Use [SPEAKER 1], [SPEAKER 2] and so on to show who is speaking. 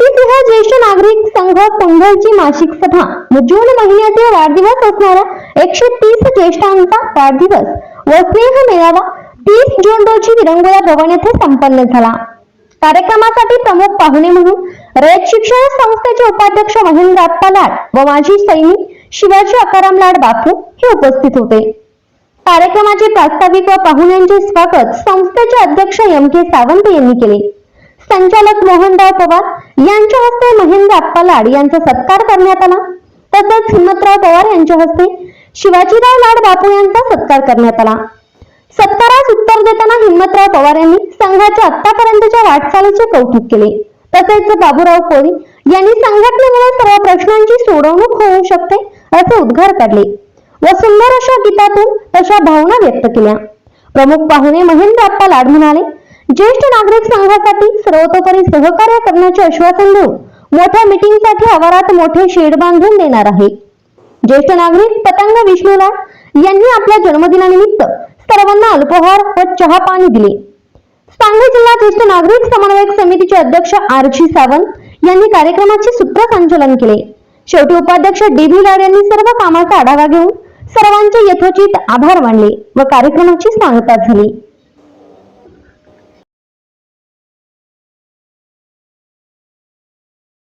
[SPEAKER 1] ज्येष्ठ नागरिक संघ कुंडलची मासिक सभा. जून महिन्यातील वाढदिवस असणारा एकशे तीस ज्येष्ठांचा वाढदिवस. व स्नेह मेळावा तीस जून रोजी विरंगुळा भवन येथे संपन्न झाला. कार्यक्रमासाठी प्रमुख पाहुणे म्हणून रयत शिक्षण संस्थेचे उपाध्यक्ष महेंद्र आप्पा लाड व माजी सैनिक शिवाजी अकाराम लाड बापू हे उपस्थित होते. कार्यक्रमाचे प्रास्ताविक व पाहुण्यांचे स्वागत संस्थेचे अध्यक्ष एम के सावंत यांनी केले. संचालक मोहनराव पवार यांच्या हस्ते महेंद्र आप्पा लाड यांचा सत्कार करण्यात आला. तसेच हिम्मतराव पवार यांच्या हस्ते शिवाजीराव लाड बापू यांचा सत्कार करण्यात आला. सत्कारास उत्तर देताना हिम्मतराव पवार यांनी संघाच्या आतापर्यंतच्या वाटचालीचे कौतुक केले. तसेच बाबूराव कोळी यांनी संघटनेमुळे सर्व प्रश्नांची सोडवणूक होऊ शकते असे उद्गार काढले. व सुंदर अशा गीतातून तशा भावना व्यक्त केल्या. प्रमुख पाहुणे महेंद्र आप्पा लाड म्हणाले ज्येष्ठ नागरिक संघासाठी सर्वतोपरी सहकार्य करण्याचे आश्वासन देऊन मोठ्या मीटिंगसाठी आवारात मोठे शेड बांधून देणार आहे. ज्येष्ठ नागरिक पतंग विष्णू यांनी आपल्या जन्मदिनानिमित्त सर्वांना अल्पोहार व चहा पाणी दिले. सांगली जिल्हा ज्येष्ठ नागरिक समन्वयक समितीचे अध्यक्ष आरजी सावंत यांनी कार्यक्रमाचे सूत्रसंचालन केले. शेवटी उपाध्यक्ष डी व्ही लाड यांनी सर्व कामाचा आढावा घेऊन सर्वांचे यथोचित आभार मानले व कार्यक्रमाची सांगता झाली.